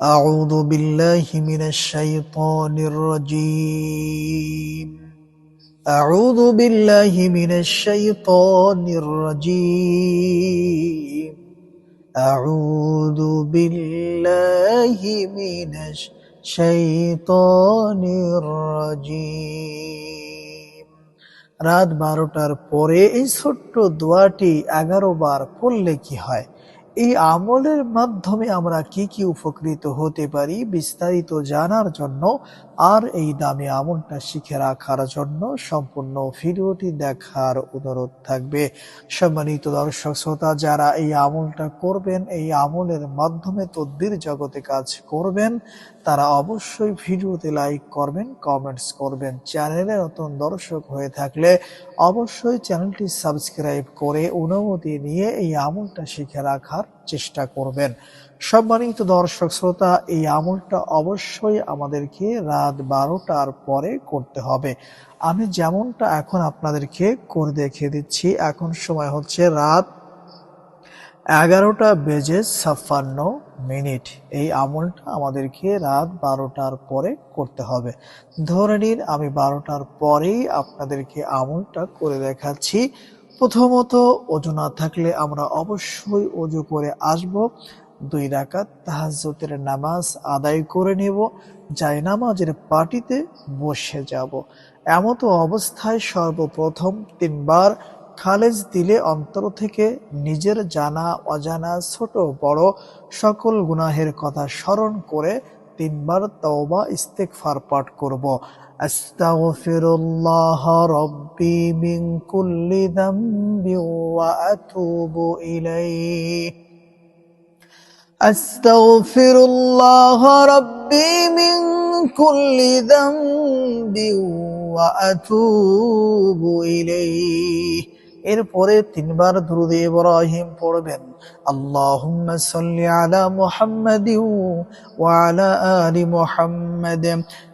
أعوذ بالله من الشيطان الرجيم أعوذ بالله من الشيطان الرجيم أعوذ بالله من الشيطان الرجيم রাত বারোটার পরে এই ছোট্ট দোয়াটি এগারো বার পড়লে কি হয় এই আমলের মাধ্যমে আমরা কি কি উপকৃত হতে পারি বিস্তারিত জানার জন্য আর এই দামি আমলটা শিখে রাখার জন্য সম্পূর্ণ ভিডিওটি দেখার অনুরোধ থাকবে। সম্মানিত দর্শক শ্রোতা, যারা এই আমলটা করবেন, এই আমলের মাধ্যমে তদ্বির জগতে কাজ করবেন, তারা অবশ্যই ভিডিওতে লাইক করবেন, কমেন্টস করবেন। চ্যানেলে নতুন দর্শক হয়ে থাকলে অবশ্যই চ্যানেলটি সাবস্ক্রাইব করে অনুমতি নিয়ে এই আমলটা শিখে রাখার চেষ্টা করবেন। সম্মানিত দর্শক শ্রোতা, এই আমলটা অবশ্যই আমাদেরকে রাত বারোটার পরে করতে হবে। আমি যেমনটা এখন আপনাদেরকে করে দেখিয়ে দিচ্ছি, এখন সময় হচ্ছে রাত এগারোটা বেজে ছাপ্পান্ন মিনিট। এই আমলটা আমাদেরকে রাত বারোটার পরে করতে হবে। ধরে নিন, আমি বারোটার পরেই আপনাদেরকে আমলটা করে দেখাচ্ছি। প্রথমত অজু না থাকলে আমরা অবশ্যই অজু করে আসব। দুই রাকাত তাহাজ্জুদের নামাজ আদায় করে নেব। যাই নামাজের পার্টিতে বসে যাব। এমতো অবস্থায় সর্বপ্রথম তিনবার খালেজ দিলে অন্তর থেকে নিজের জানা, অজানা, ছোট, বড় সকল গুনাহের কথা স্মরণ করে তিনবার তওবা ইস্তেকফার পাঠ করব। আস্তাগফিরুল্লাহ রব্বি মিন কুল্লি দাম্বি ওয়া আতুবু ইলাইহি। আস্তাগফিরুল্লাহ রব্বি মিন কুল্লি দাম্বি ওয়া আতুবু ইলাইহি। এরপরে তিনবার দুরুদ ইব্রাহিম পড়বেন আল্লাহুম্মা সাল্লি আলা আলি মুহাম্মাদ।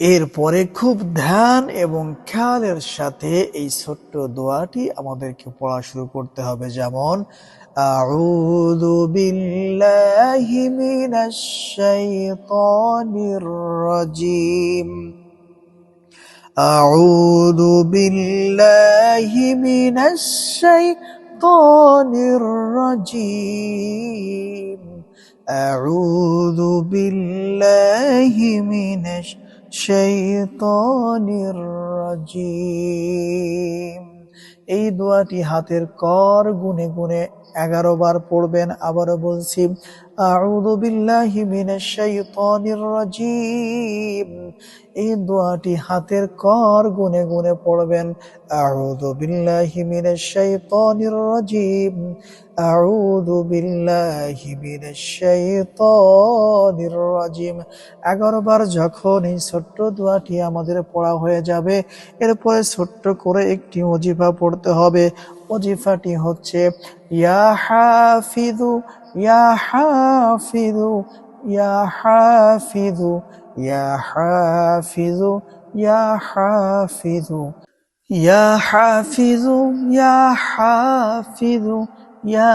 এরপরে খুব ধ্যান এবং খেয়ালের সাথে এই ছোট্ট দোয়াটি আমাদেরকে পড়া শুরু করতে হবে যেমন أعوذ بالله من الشيطان الرجيم أعوذ بالله من الشيطان الرجيم أعوذ بالله من الشيطان الشيطان الرجيم. এই দোয়াটি হাতের কর গুনে গুনে এগারো বার পড়বেন। আবারও বলছি, আউযু বিল্লাহি মিনাশ শাইতানির রাজিম। এই দোয়াটি হাতের কর গুনে গুনে পড়বেন। আউযু বিল্লাহি মিনাশ শাইতানির রাজিম। আউযু বিল্লাহি মিনাশ শাইতানির রাজিম। এগারো বার যখন এই ছোট্ট দোয়াটি আমাদের পড়া হয়ে যাবে, এরপরে ছোট্ট করে একটি ওজিফা পড়তে হবে। অজিফাটি হচ্ছে, ইয়া হাফিদু ইয়া হাফিদু ইয়া হাফিদু ইয়া হাফিজু ইয়া হাফিজু ইয়া হাফিজু ইয়া হাফিজু ইয়া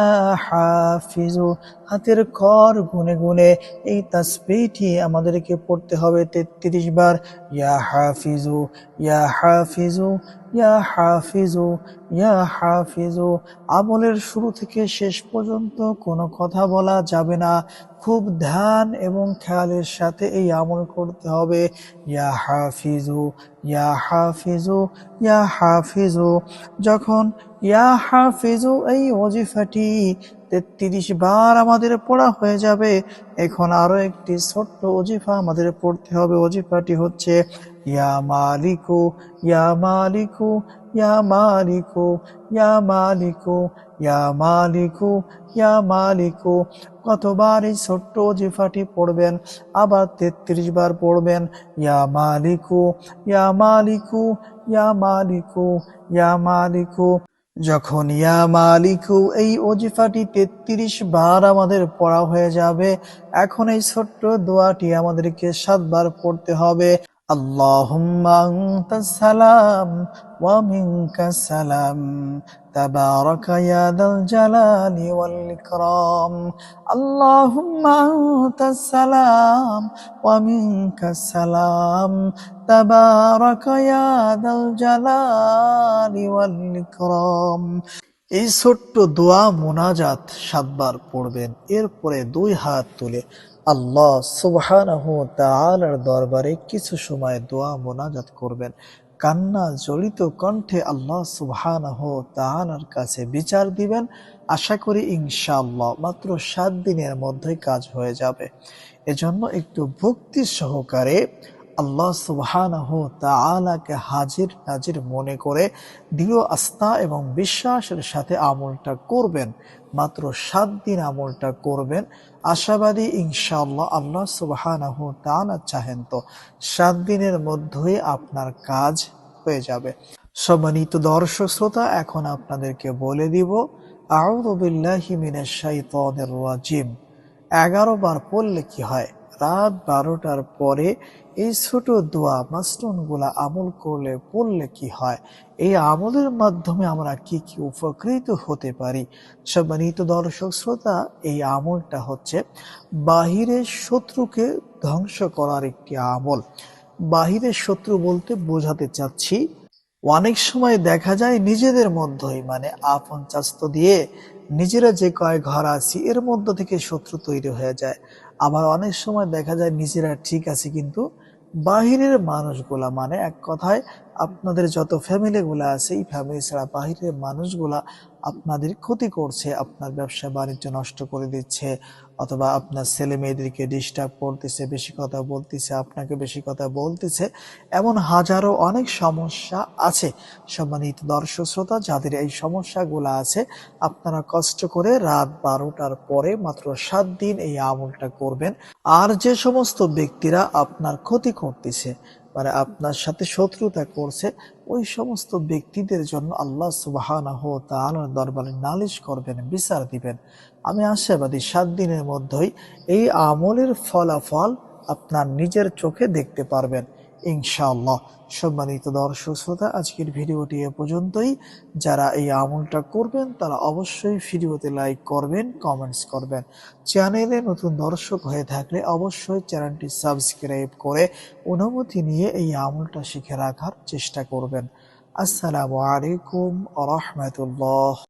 হাফিজু হাতের কর গুনে গুনে এই তাসবিহটি আমাদেরকে পড়তে হবে তেত্রিশ বার। ইয়া হাফিজু ইয়া হাফিজু ইয়া হাফিজু ইয়া হাফিজু, আমলের শুরু থেকে শেষ পর্যন্ত কোনো কথা বলা যাবে না। খুব ধ্যান এবং খেয়ালের সাথে এই আমল করতে হবে। ইয়া হাফিজু ইয়া হাফিজু ইয়া হাফিজু। যখন ইয়া হাফিজু এই ওজিফাটি তেত্রিশ বার আমাদের পড়া হয়ে যাবে। এখন আরও একটি ছোট্ট অজিফা আমাদের পড়তে হবে। অজিফাটি হচ্ছে, ইয়া মালিকু ইয়া মালিকু ইয়া মালিকু ইয়া মালিকু ইয়া মালিকু ইয়া মালিকু। কতবার এই ছোট্ট অজিফাটি পড়বেন? আবার তেত্রিশ বার পড়বেন, ইয়া মালিকু ইয়া মালিকু ইয়া মালিকু ইয়া মালিকু। যখন, ইয়া মালিকু, এই অজিফাটি তেত্রিশ বার আমাদের পড়া হয়ে যাবে। এখন এই ছোট্ট দোয়াটি আমাদেরকে সাতবার পড়তে হবে। আল্লাহুম্মা আনতাস সালাম ওয়া মিনকাস সালাম تبارك يا ذا الجلال والإكرام اللهم أنت السلام ومنك السلام تبارك يا ذا الجلال والإكرام এই ছোট্ট দোয়া মোনাজাত সাতবার পড়বেন এরপরে দুই হাত তুলে আল্লাহ সুবহানাহু তাআলার দরবারে কিছু সময় দোয়া মোনাজাত করবেন। কান্না জড়িত কণ্ঠে আল্লাহ সুবহানাহু তাআলার কাছে বিচার দিবেন। আশা করি ইনশাআল্লাহ মাত্র সাত দিনের মধ্যে কাজ হয়ে যাবে। এজন্য একটু ভক্তি সহকারে আল্লাহ সুবহানাহু তাআলাকে হাজির নাজির মনে করে দৃঢ় আস্থা এবং বিশ্বাসের সাথে আমলটা করবেন। মাত্র সাত দিন আমলটা করবেন। আশাবাদী ইনশাআল্লাহ আল্লাহ সুবহানাহু তাআলা চাহেন তো। সাত দিনের মধ্যেই আপনার কাজ হয়ে যাবে। সম্মানিত দর্শক শ্রোতা, এখন আপনাদেরকে বলে দিব রাজিম। এগারো বার পড়লে কি হয়? রাত বারোটার পরে এই ছোট দোয়া মাস্টুনগুলা আমল করলে, পড়লে কি হয়? এই আমলের মাধ্যমে আমরা কি কি উপকৃত হতে পারি? সম্মানিত দর্শক শ্রোতা, এই আমলটা হচ্ছে বাহিরের শত্রুকে ধ্বংস করার একটি আমল। বাহিরের শত্রু বলতে বোঝাতে চাচ্ছি, অনেক সময় দেখা যায় নিজেদের মধ্যেই মানে আপন চাস্ত দিয়ে নিজেরা যে কয় ঘর আছি, এর মধ্য থেকে শত্রু তৈরি হয়ে যায়। আবার অনেক সময় দেখা যায় নিজেরা ঠিক আছে, কিন্তু বাহিরের মানুষগুলা মানে এক কথায় আপনাদের যত ফ্যামিলিগুলা আছে, এই ফ্যামিলি ছাড়া বাহিরের মানুষগুলা আপনাদের ক্ষতি করছে, আপনার ব্যবসা বাণিজ্য নষ্ট করে দিচ্ছে অথবা আপনার ছেলে মেয়েদেরকে ডিস্টার্ব করতেছে, বেশি কথা বলতেছে, আপনাকে বেশি কথা বলতেছে, এমন হাজারো অনেক সমস্যা আছে। সম্মানিত দর্শক শ্রোতা, যাদের এই সমস্যাগুলো আছে, আপনারা কষ্ট করে রাত বারোটার পরে মাত্র সাত দিন এই আমলটা করবেন। আর যে সমস্ত ব্যক্তিরা আপনার ক্ষতি করতেছে মানে আপনার সাথে শত্রুতা করছে, ওই সমস্ত ব্যক্তিদের জন্য আল্লাহ সুবাহানাহ তাআলার দরবারে নালিশ করবেন, বিচার দিবেন। আমি আশাবাদী সাত দিনের মধ্যেই এই আমলের ফলাফল আপনার নিজের চোখে দেখতে পারবেন। ইনশাআল্লাহ। সম্মানিত দর্শক শ্রোতা, আজকের ভিডিওটি এ পর্যন্তই। যারা এই আমলটা করবেন, তারা অবশ্যই ভিডিওতে লাইক করবেন, কমেন্টস করবেন। চ্যানেলে নতুন দর্শক হয়ে থাকলে অবশ্যই চ্যানেলটি সাবস্ক্রাইব করে অনুমতি নিয়ে এই আমলটা শিখে রাখার চেষ্টা করবেন। আসসালামু আলাইকুম রহমতুল্লাহ।